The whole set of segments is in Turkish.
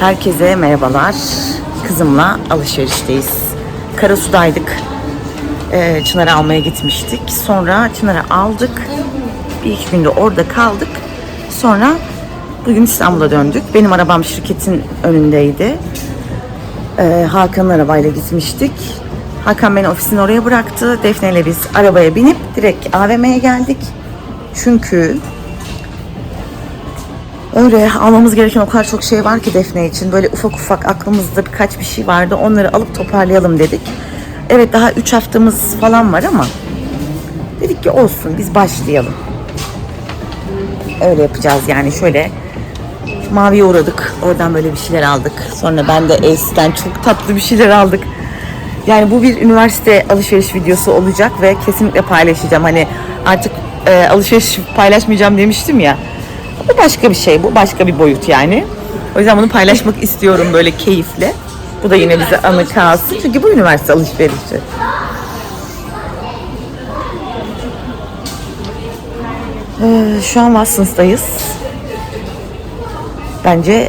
Herkese merhabalar. Kızımla alışverişteyiz. Karasu'daydık. Ee, Çınar'ı almaya gitmiştik. Sonra Çınar'ı aldık. Bir iki günde orada kaldık. Sonra bugün İstanbul'a döndük. Benim arabam şirketin önündeydi. Ee, Hakan'ın arabayla gitmiştik. Hakan beni ofisin oraya bıraktı. Defne ile biz arabaya binip direkt AVM'ye geldik. Çünkü Öyle almamız gereken o kadar çok şey var ki Defne için. Böyle ufak ufak aklımızda birkaç bir şey vardı. Onları alıp toparlayalım dedik. Evet daha 3 haftamız falan var ama dedik ki olsun biz başlayalım. Öyle yapacağız yani şöyle maviye uğradık. Oradan böyle bir şeyler aldık. Sonra ben de Ace'den çok tatlı bir şeyler aldık. Yani bu bir üniversite alışveriş videosu olacak ve kesinlikle paylaşacağım. Hani artık e, alışveriş paylaşmayacağım demiştim ya. Bu başka bir şey, bu başka bir boyut yani. O yüzden bunu paylaşmak istiyorum böyle keyifle. Bu da yine bize anı kalsın. Çünkü bu üniversite alışverişi. Ee, şu an Watson's'tayız. Bence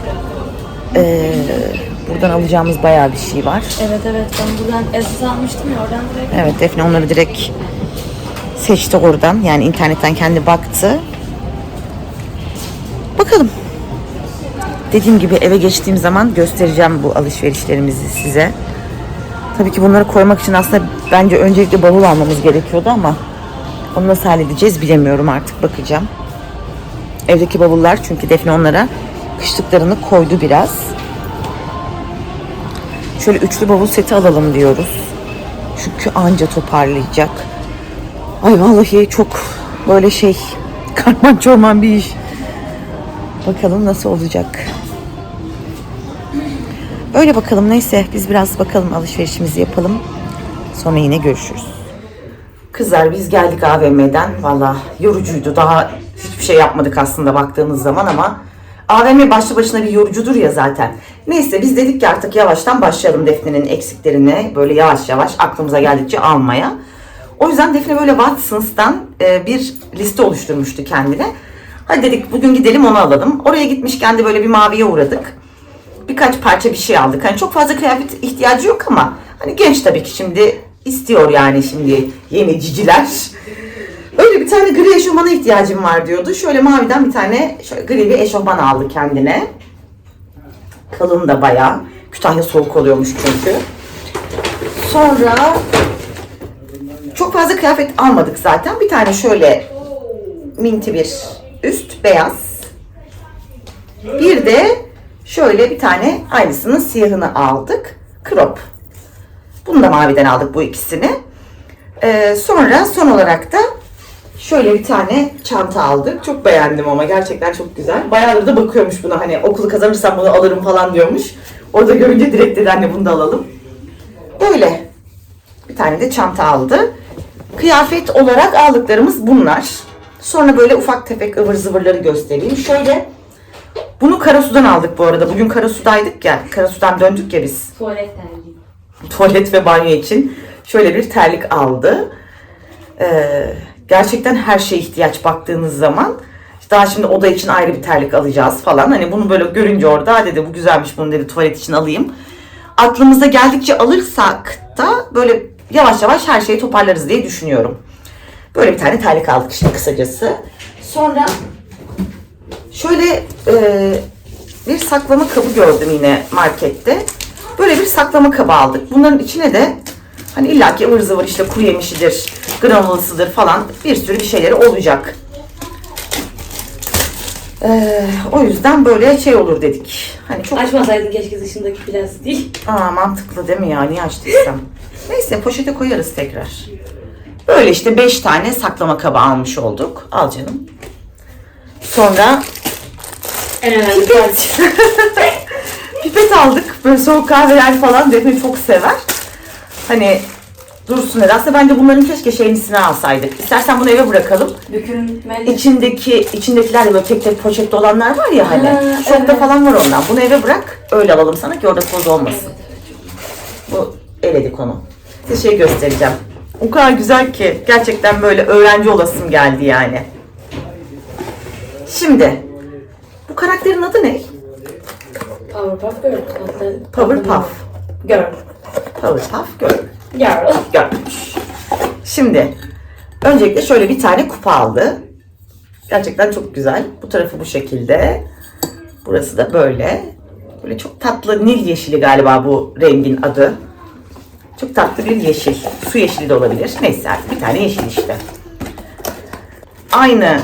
ee, buradan alacağımız bayağı bir şey var. Evet evet ben buradan esas almıştım ya oradan direkt. Evet Defne onları direkt seçti oradan. Yani internetten kendi baktı. Bakalım. Dediğim gibi eve geçtiğim zaman göstereceğim bu alışverişlerimizi size. Tabii ki bunları koymak için aslında bence öncelikle bavul almamız gerekiyordu ama onu nasıl halledeceğiz bilemiyorum artık bakacağım. Evdeki bavullar çünkü Defne onlara kışlıklarını koydu biraz. Şöyle üçlü bavul seti alalım diyoruz. Çünkü anca toparlayacak. Ay vallahi çok böyle şey karman çorman bir iş. Bakalım nasıl olacak. Öyle bakalım neyse biz biraz bakalım alışverişimizi yapalım. Sonra yine görüşürüz. Kızlar biz geldik AVM'den. Valla yorucuydu. Daha hiçbir şey yapmadık aslında baktığınız zaman ama AVM başlı başına bir yorucudur ya zaten. Neyse biz dedik ki artık yavaştan başlayalım Defne'nin eksiklerini böyle yavaş yavaş aklımıza geldikçe almaya. O yüzden Defne böyle Watson's'tan e, bir liste oluşturmuştu kendine. Hadi dedik bugün gidelim onu alalım. Oraya gitmişken de böyle bir maviye uğradık. Birkaç parça bir şey aldık. Hani çok fazla kıyafet ihtiyacı yok ama hani genç tabii ki şimdi istiyor yani şimdi yeni ciciler. Öyle bir tane gri eşofmana ihtiyacım var diyordu. Şöyle maviden bir tane şöyle gri bir eşofman aldı kendine. Kalın da bayağı. Kütahya soğuk oluyormuş çünkü. Sonra çok fazla kıyafet almadık zaten. Bir tane şöyle minti bir üst beyaz. Bir de şöyle bir tane aynısının siyahını aldık. Crop. Bunu da maviden aldık bu ikisini. Ee, sonra son olarak da şöyle bir tane çanta aldık. Çok beğendim ama gerçekten çok güzel. Bayağıdır da bakıyormuş buna hani okulu kazanırsam bunu alırım falan diyormuş. Orada görünce direkt dedi anne bunu da alalım. Böyle. Bir tane de çanta aldı. Kıyafet olarak aldıklarımız bunlar. Sonra böyle ufak tefek ıvır zıvırları göstereyim. Şöyle bunu Karasu'dan aldık bu arada. Bugün Karasu'daydık ya. Karasu'dan döndük ya biz Tuvalet terliği. tuvalet ve banyo için şöyle bir terlik aldı. Ee, gerçekten her şeye ihtiyaç baktığınız zaman daha şimdi oda için ayrı bir terlik alacağız falan. Hani bunu böyle görünce orada dedi bu güzelmiş bunu dedi tuvalet için alayım. Aklımıza geldikçe alırsak da böyle yavaş yavaş her şeyi toparlarız diye düşünüyorum. Böyle bir tane terlik aldık işte kısacası. Sonra şöyle e, bir saklama kabı gördüm yine markette. Böyle bir saklama kabı aldık. Bunların içine de hani illaki ıvır zıvır işte kuru yemişidir, granulasıdır falan bir sürü bir şeyleri olacak. Ee, o yüzden böyle şey olur dedik. Hani çok Açmasaydın keşke dışındaki plastiği. Aa, mantıklı değil mi ya? Niye açtıysam? Neyse poşete koyarız tekrar. Böyle işte 5 tane saklama kabı almış olduk. Al canım. Sonra En önemli pipet. pipet aldık. Böyle soğuk kahveler falan Defne çok sever. Hani dursun dedi. Aslında bence bunların keşke şeyini alsaydık. İstersen bunu eve bırakalım. Dökülmeli. İçindeki, içindekiler de böyle tek tek poşette olanlar var ya hani. Ha, Şokta evet. falan var ondan. Bunu eve bırak. Öyle alalım sana ki orada toz olmasın. Bu eledik onu. Size şey göstereceğim. O kadar güzel ki gerçekten böyle öğrenci olasım geldi yani. Şimdi bu karakterin adı ne? Powerpuff Girl. Powerpuff. Girl. Powerpuff Girl. Girl. Görmüş. Şimdi öncelikle şöyle bir tane kupa aldı. Gerçekten çok güzel. Bu tarafı bu şekilde. Burası da böyle. Böyle çok tatlı nil yeşili galiba bu rengin adı. Çok tatlı bir yeşil. Su yeşili de olabilir. Neyse artık bir tane yeşil işte. Aynı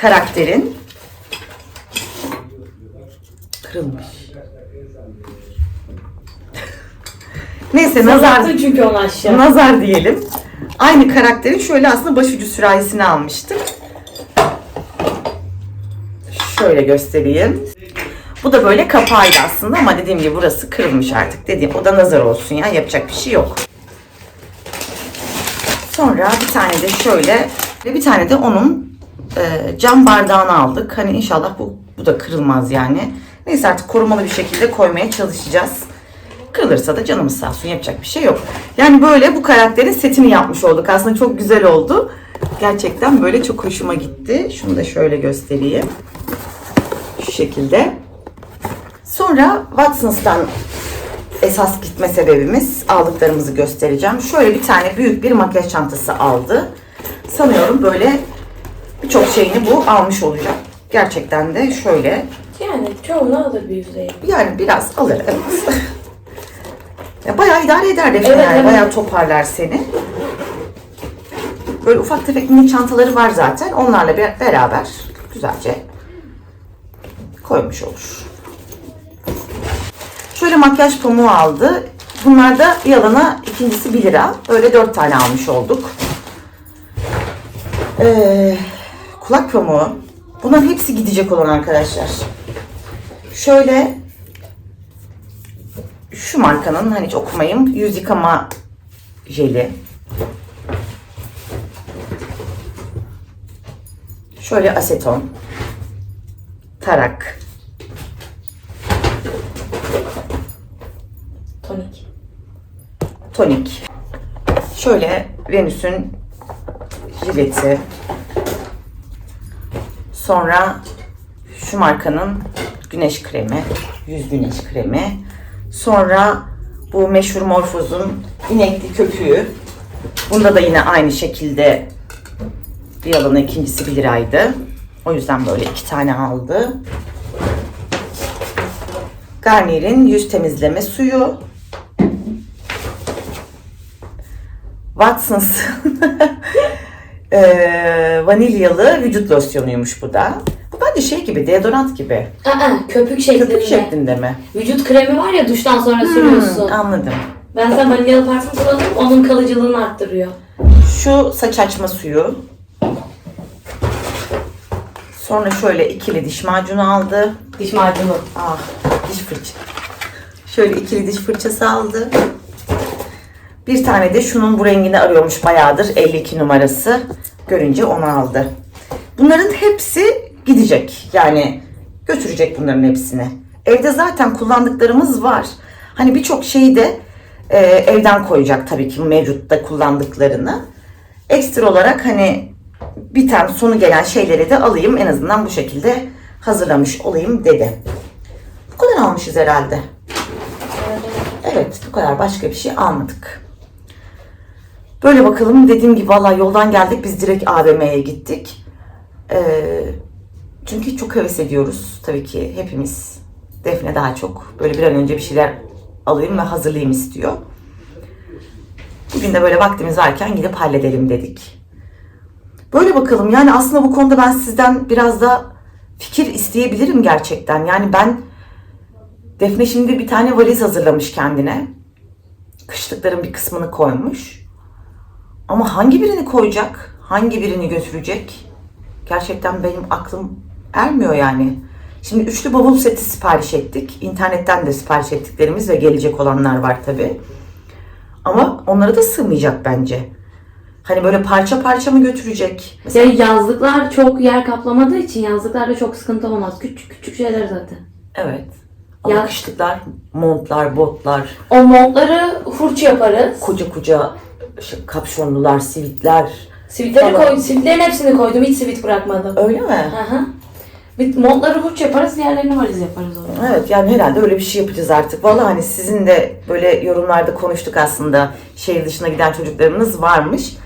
karakterin kırılmış. Neyse nazar çünkü onu aşağı. nazar diyelim. Aynı karakterin şöyle aslında başucu sürahisini almıştık. Şöyle göstereyim. Bu da böyle kapağıydı aslında ama dediğim gibi burası kırılmış artık. Dediğim o da nazar olsun ya yapacak bir şey yok. Sonra bir tane de şöyle ve bir tane de onun e, cam bardağını aldık. Hani inşallah bu, bu da kırılmaz yani. Neyse artık korumalı bir şekilde koymaya çalışacağız. Kırılırsa da canımız sağ olsun yapacak bir şey yok. Yani böyle bu karakterin setini yapmış olduk. Aslında çok güzel oldu. Gerçekten böyle çok hoşuma gitti. Şunu da şöyle göstereyim. Şu şekilde. Sonra Watson's'tan esas gitme sebebimiz aldıklarımızı göstereceğim. Şöyle bir tane büyük bir makyaj çantası aldı. Sanıyorum böyle birçok şeyini bu almış olacak. Gerçekten de şöyle Yani çoğunu alır bir yüzeye. yani biraz alır evet. ya bayağı idare eder Defne Evet, yani. evet. Bayağı toparlar seni. Böyle ufak tefek minik çantaları var zaten. Onlarla be- beraber güzelce koymuş olur. Şöyle makyaj pamuğu aldı. Bunlar da bir alana ikincisi 1 lira. Öyle 4 tane almış olduk. Ee, kulak pamuğu. Bunların hepsi gidecek olan arkadaşlar. Şöyle şu markanın hani hiç okumayayım yüz yıkama jeli. Şöyle aseton. Tarak. Tonik. Tonik. Şöyle Venüs'ün jileti. Sonra şu markanın güneş kremi, yüz güneş kremi. Sonra bu meşhur Morphos'un inekli köpüğü. Bunda da yine aynı şekilde bir alana ikincisi 1 liraydı. O yüzden böyle iki tane aldı. Garnier'in yüz temizleme suyu. Watson's eee, vanilyalı vücut losyonuymuş bu da. Bu bence şey gibi, deodorant gibi. Aa, köpük şeklinde. Köpük şeklinde mi? Vücut kremi var ya duştan sonra sürüyorsun. Hmm, anladım. Ben sen vanilyalı parfüm kullandım. Onun kalıcılığını arttırıyor. Şu saç açma suyu. Sonra şöyle ikili diş macunu aldı. Diş macunu. Ah, diş fırça. Şöyle ikili diş fırçası aldı. Bir tane de şunun bu rengini arıyormuş bayağıdır. 52 numarası. Görünce onu aldı. Bunların hepsi gidecek. Yani götürecek bunların hepsini. Evde zaten kullandıklarımız var. Hani birçok şeyi de e, evden koyacak tabii ki mevcutta kullandıklarını. Ekstra olarak hani biten sonu gelen şeyleri de alayım en azından bu şekilde hazırlamış olayım dedi. Bu kadar almışız herhalde. Evet bu kadar başka bir şey almadık. Böyle bakalım dediğim gibi valla yoldan geldik biz direkt AVM'ye gittik. Ee, çünkü çok heves ediyoruz tabii ki hepimiz. Defne daha çok böyle bir an önce bir şeyler alayım ve hazırlayayım istiyor. Bugün de böyle vaktimiz varken gidip halledelim dedik. Böyle bakalım yani aslında bu konuda ben sizden biraz da fikir isteyebilirim gerçekten. Yani ben Defne şimdi bir tane valiz hazırlamış kendine. Kışlıkların bir kısmını koymuş. Ama hangi birini koyacak? Hangi birini götürecek? Gerçekten benim aklım ermiyor yani. Şimdi üçlü bavul seti sipariş ettik. İnternetten de sipariş ettiklerimiz ve gelecek olanlar var tabi. Ama onlara da sığmayacak bence. Hani böyle parça parça mı götürecek? Mesela Yani yazlıklar çok yer kaplamadığı için yazlıklarda çok sıkıntı olmaz. Küçük küçük şeyler zaten. evet. Ama Ya- kışlıklar, montlar, botlar, O montları hurç yaparız. koca koca şey, kapşonlular, sivitler. Sivitleri koydum. Sivitlerin hepsini koydum. Hiç sivit bırakmadım. Öyle mi? Hı hı. Bir montları huç yaparız, diğerlerini valiz yaparız o zaman. Evet yani herhalde öyle bir şey yapacağız artık. Vallahi hani sizin de böyle yorumlarda konuştuk aslında. Şehir dışına giden çocuklarımız varmış.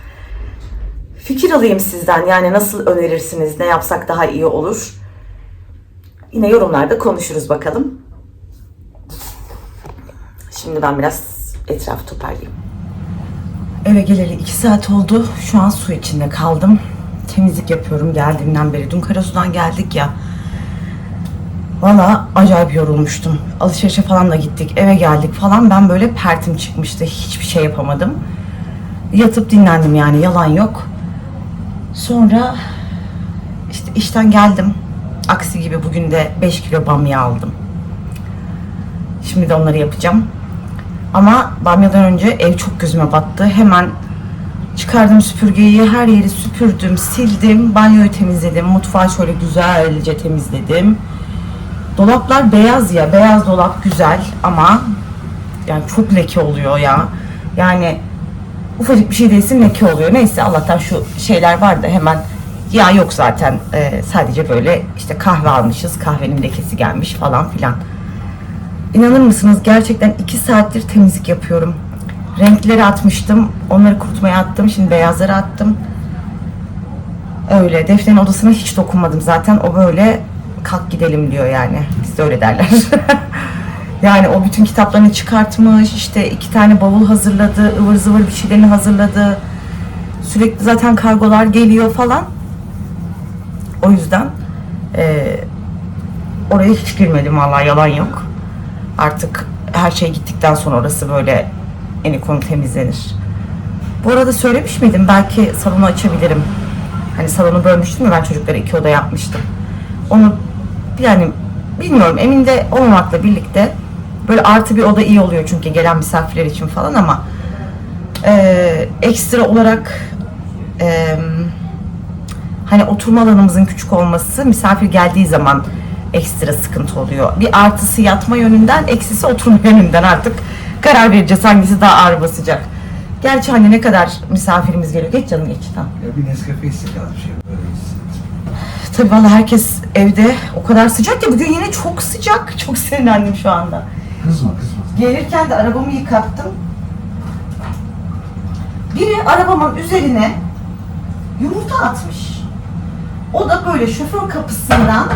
Fikir alayım sizden. Yani nasıl önerirsiniz? Ne yapsak daha iyi olur? Yine yorumlarda konuşuruz bakalım. Şimdi ben biraz etrafı toparlayayım. Eve geleli iki saat oldu. Şu an su içinde kaldım. Temizlik yapıyorum geldiğimden beri. Dün Karasu'dan geldik ya. Valla acayip yorulmuştum. Alışverişe falan da gittik. Eve geldik falan. Ben böyle pertim çıkmıştı. Hiçbir şey yapamadım. Yatıp dinlendim yani yalan yok. Sonra işte işten geldim. Aksi gibi bugün de 5 kilo bamya aldım. Şimdi de onları yapacağım. Ama bamyadan önce ev çok gözüme battı. Hemen çıkardım süpürgeyi, her yeri süpürdüm, sildim, banyoyu temizledim, mutfağı şöyle güzelce temizledim. Dolaplar beyaz ya, beyaz dolap güzel ama yani çok leke oluyor ya. Yani ufacık bir şey değilsin leke oluyor. Neyse Allah'tan şu şeyler var da hemen yağ yok zaten. Ee, sadece böyle işte kahve almışız, kahvenin lekesi gelmiş falan filan. İnanır mısınız gerçekten 2 saattir temizlik yapıyorum. Renkleri atmıştım. Onları kurutmaya attım. Şimdi beyazları attım. Öyle. Defne'nin odasına hiç dokunmadım zaten. O böyle kalk gidelim diyor yani. Bizde öyle derler. yani o bütün kitaplarını çıkartmış. işte iki tane bavul hazırladı. ıvır zıvır bir şeylerini hazırladı. Sürekli zaten kargolar geliyor falan. O yüzden eee oraya hiç girmedim vallahi yalan yok. Artık her şey gittikten sonra orası böyle eni konu temizlenir. Bu arada söylemiş miydim? Belki salonu açabilirim. Hani salonu bölmüştüm ya ben çocuklara iki oda yapmıştım. Onu yani bilmiyorum emin de olmamakla birlikte böyle artı bir oda iyi oluyor çünkü gelen misafirler için falan ama eee, ekstra olarak eee hani oturma alanımızın küçük olması misafir geldiği zaman ekstra sıkıntı oluyor. Bir artısı yatma yönünden, eksisi oturma yönünden artık karar vereceğiz hangisi daha ağır basacak. Gerçi hani ne kadar misafirimiz geliyor. Geç canım geç. Tamam. Ya bir Nescafe istek bir şey böyle. Tabii valla herkes evde o kadar sıcak ya bugün yine çok sıcak. Çok sinirlendim şu anda. Kızma kızma. Gelirken de arabamı yıkattım. Biri arabamın üzerine yumurta atmış. O da böyle şoför kapısından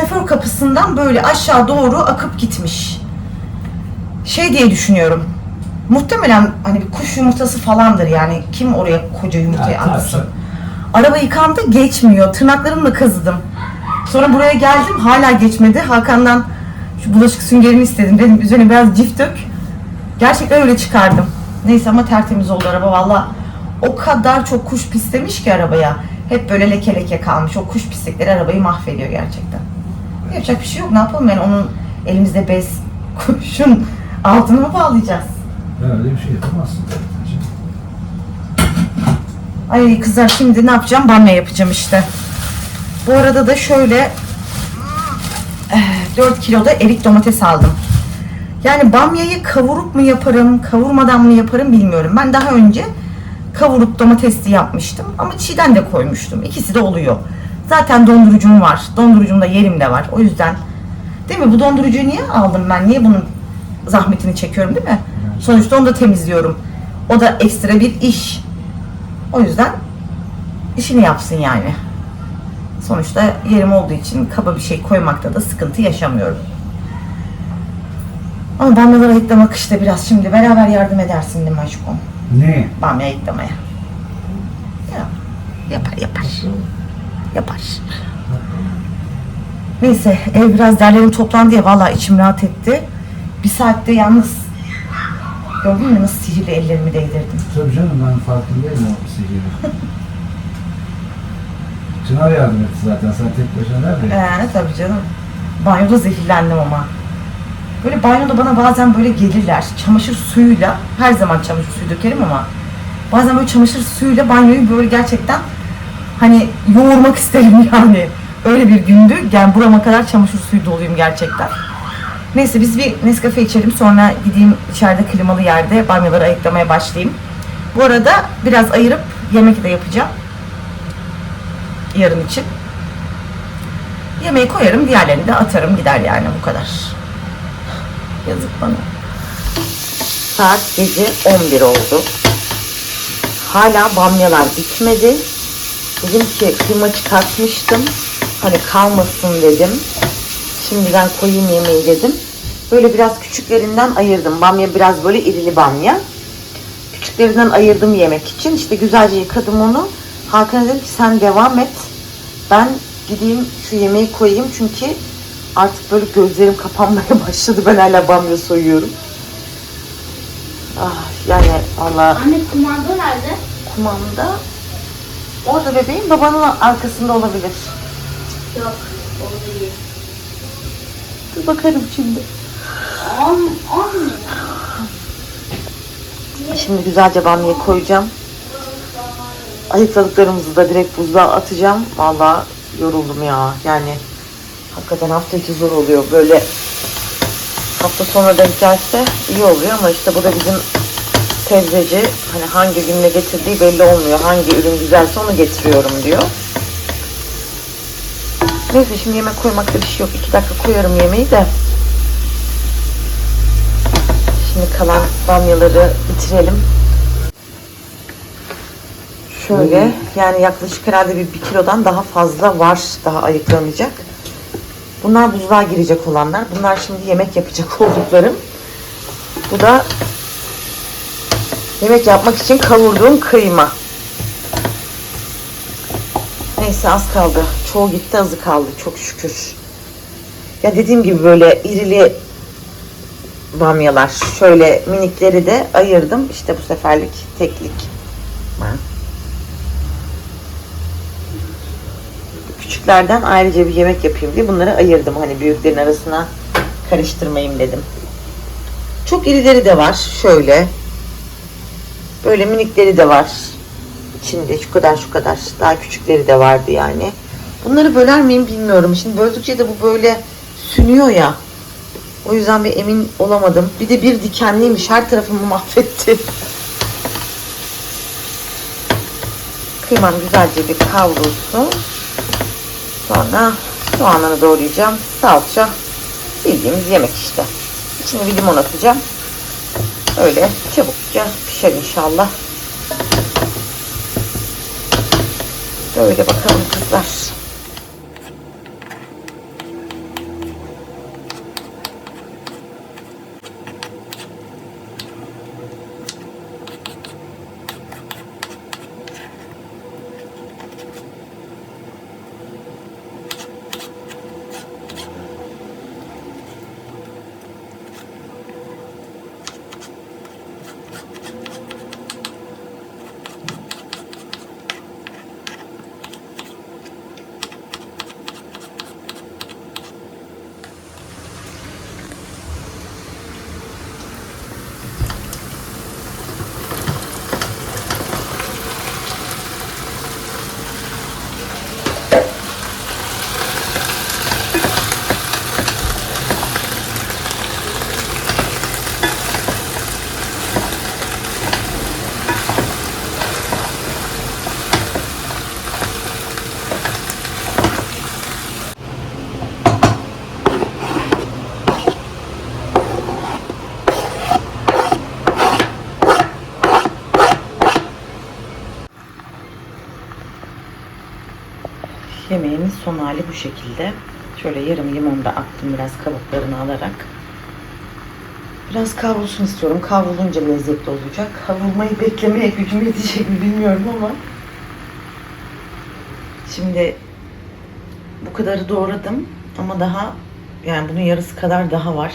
şoför kapısından böyle aşağı doğru akıp gitmiş. Şey diye düşünüyorum. Muhtemelen hani bir kuş yumurtası falandır yani. Kim oraya koca yumurtayı Ya, tabii, atsın? Araba yıkandı geçmiyor. Tırnaklarımla kazıdım. Sonra buraya geldim hala geçmedi. Hakan'dan şu bulaşık süngerini istedim. Dedim üzerine biraz cift dök. Gerçekten öyle çıkardım. Neyse ama tertemiz oldu araba valla. O kadar çok kuş pislemiş ki arabaya. Hep böyle leke leke kalmış. O kuş pislikleri arabayı mahvediyor gerçekten. Yapacak bir şey yok. Ne yapalım yani onun elimizde bez kuşun altına mı bağlayacağız? Ya öyle bir şey yapamazsın. Ay kızlar şimdi ne yapacağım? Bamya yapacağım işte. Bu arada da şöyle eh, 4 kilo da erik domates aldım. Yani bamyayı kavurup mu yaparım, kavurmadan mı yaparım bilmiyorum. Ben daha önce kavurup domatesli yapmıştım ama çiğden de koymuştum. İkisi de oluyor. Zaten dondurucum var. Dondurucumda yerim de var. O yüzden değil mi? Bu dondurucuyu niye aldım ben? Niye bunun zahmetini çekiyorum değil mi? Sonuçta onu da temizliyorum. O da ekstra bir iş. O yüzden işini yapsın yani. Sonuçta yerim olduğu için kaba bir şey koymakta da sıkıntı yaşamıyorum. Ama bamyaları ayıklamak işte biraz şimdi beraber yardım edersin değil mi aşkım? Ne? Bamya ayıklamaya. Ya, yapar yapar. Yapar. Neyse ev biraz derlerim toplandı ya vallahi içim rahat etti. Bir saatte yalnız gördün mü nasıl sihirli ellerimi değdirdim. Tabii canım ben farkındayım o sihiri. Çınar yardım etti zaten. Sen tek başına nerede? Ee, tabii canım. Banyoda zehirlendim ama. Böyle banyoda bana bazen böyle gelirler. Çamaşır suyuyla, her zaman çamaşır suyu dökerim ama bazen böyle çamaşır suyuyla banyoyu böyle gerçekten hani yoğurmak isterim yani. Öyle bir gündü. Yani burama kadar çamaşır suyu doluyum gerçekten. Neyse biz bir Nescafe içelim sonra gideyim içeride klimalı yerde banyoları ayıklamaya başlayayım. Bu arada biraz ayırıp yemek de yapacağım. Yarın için. Yemeği koyarım, diğerlerini de atarım gider yani bu kadar. Yazık bana. Saat gece 11 oldu. Hala bamyalar bitmedi. Dedim ki kıyma çıkartmıştım. Hani kalmasın dedim. Şimdiden koyayım yemeği dedim. Böyle biraz küçüklerinden ayırdım. Bamya biraz böyle irili bamya. Küçüklerinden ayırdım yemek için. İşte güzelce yıkadım onu. Hakan dedim ki sen devam et. Ben gideyim şu yemeği koyayım çünkü artık böyle gözlerim kapanmaya başladı. Ben hala bamya soyuyorum. Ah yani valla Anne kumanda nerede? kumanda orada bebeğin babanın arkasında olabilir. Yok. O değil. Dur bakarım şimdi. On, on Şimdi güzelce bamyayı koyacağım. Ayıkladıklarımızı da direkt buzluğa atacağım. Vallahi yoruldum ya. Yani hakikaten hafta içi zor oluyor. Böyle hafta sonra denk gelse iyi oluyor ama işte bu da bizim sebzeci hani hangi günle getirdiği belli olmuyor. Hangi ürün güzelse onu getiriyorum diyor. Neyse şimdi yemek koymakta bir şey yok. İki dakika koyarım yemeği de. Şimdi kalan bamyaları bitirelim. Şöyle yani yaklaşık herhalde bir, bir kilodan daha fazla var daha ayıklanacak. Bunlar buzluğa girecek olanlar. Bunlar şimdi yemek yapacak olduklarım. Bu da yemek yapmak için kavurduğum kıyma. Neyse az kaldı. Çoğu gitti azı kaldı çok şükür. Ya dediğim gibi böyle irili bamyalar. Şöyle minikleri de ayırdım. İşte bu seferlik teklik. Küçüklerden ayrıca bir yemek yapayım diye bunları ayırdım. Hani büyüklerin arasına karıştırmayayım dedim. Çok irileri de var. Şöyle. Böyle minikleri de var. İçinde şu kadar şu kadar. Daha küçükleri de vardı yani. Bunları böler miyim bilmiyorum. Şimdi böldükçe de bu böyle sünüyor ya. O yüzden bir emin olamadım. Bir de bir dikenliymiş. Her tarafımı mahvetti. Kıymam güzelce bir kavrulsun. Sonra soğanları doğrayacağım. Salça. Bildiğimiz yemek işte. İçine bir limon atacağım. Öyle çabukça pişer inşallah. Böyle bakalım kızlar. Yemeğimin son hali bu şekilde. Şöyle yarım limon da attım biraz kabuklarını alarak. Biraz kavrulsun istiyorum. Kavrulunca lezzetli olacak. Kavrulmayı beklemeye gücüm yetecek mi bilmiyorum ama. Şimdi bu kadarı doğradım ama daha yani bunun yarısı kadar daha var.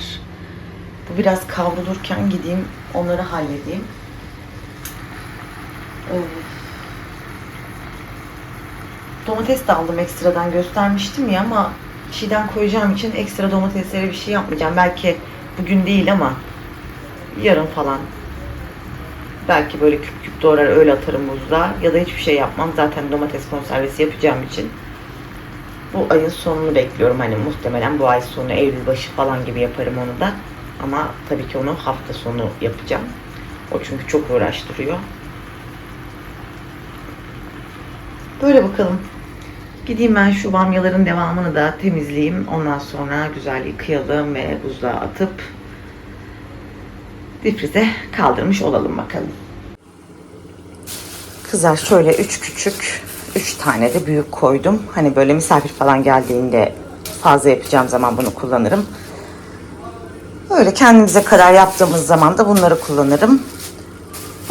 Bu biraz kavrulurken gideyim onları halledeyim. Of. Domates de aldım ekstradan göstermiştim ya ama çiğden koyacağım için ekstra domateslere bir şey yapmayacağım. Belki bugün değil ama yarın falan. Belki böyle küp küp doğrar öyle atarım buzluğa ya da hiçbir şey yapmam. Zaten domates konservesi yapacağım için. Bu ayın sonunu bekliyorum. Hani muhtemelen bu ay sonu Eylül başı falan gibi yaparım onu da. Ama tabii ki onu hafta sonu yapacağım. O çünkü çok uğraştırıyor. Böyle bakalım. Gideyim ben şu bamyaların devamını da temizleyeyim. Ondan sonra güzel yıkayalım ve buzluğa atıp difrize kaldırmış olalım bakalım. Kızar şöyle üç küçük, üç tane de büyük koydum. Hani böyle misafir falan geldiğinde fazla yapacağım zaman bunu kullanırım. Öyle kendimize kadar yaptığımız zaman da bunları kullanırım.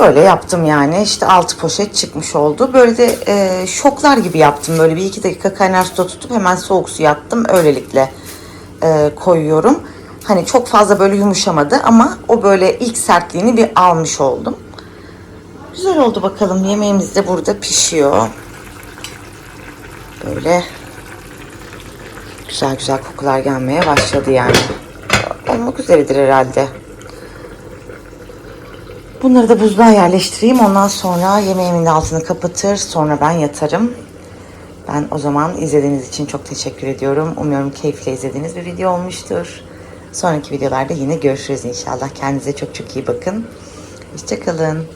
Böyle yaptım yani. İşte altı poşet çıkmış oldu. Böyle de e, şoklar gibi yaptım. Böyle bir iki dakika kaynar suda tutup hemen soğuk suya attım. Öylelikle e, koyuyorum. Hani çok fazla böyle yumuşamadı ama o böyle ilk sertliğini bir almış oldum. Güzel oldu bakalım. Yemeğimiz de burada pişiyor. Böyle güzel güzel kokular gelmeye başladı yani. Olmak üzeredir herhalde. Bunları da buzluğa yerleştireyim. Ondan sonra yemeğimin altını kapatır. Sonra ben yatarım. Ben o zaman izlediğiniz için çok teşekkür ediyorum. Umuyorum keyifle izlediğiniz bir video olmuştur. Sonraki videolarda yine görüşürüz inşallah. Kendinize çok çok iyi bakın. Hoşçakalın.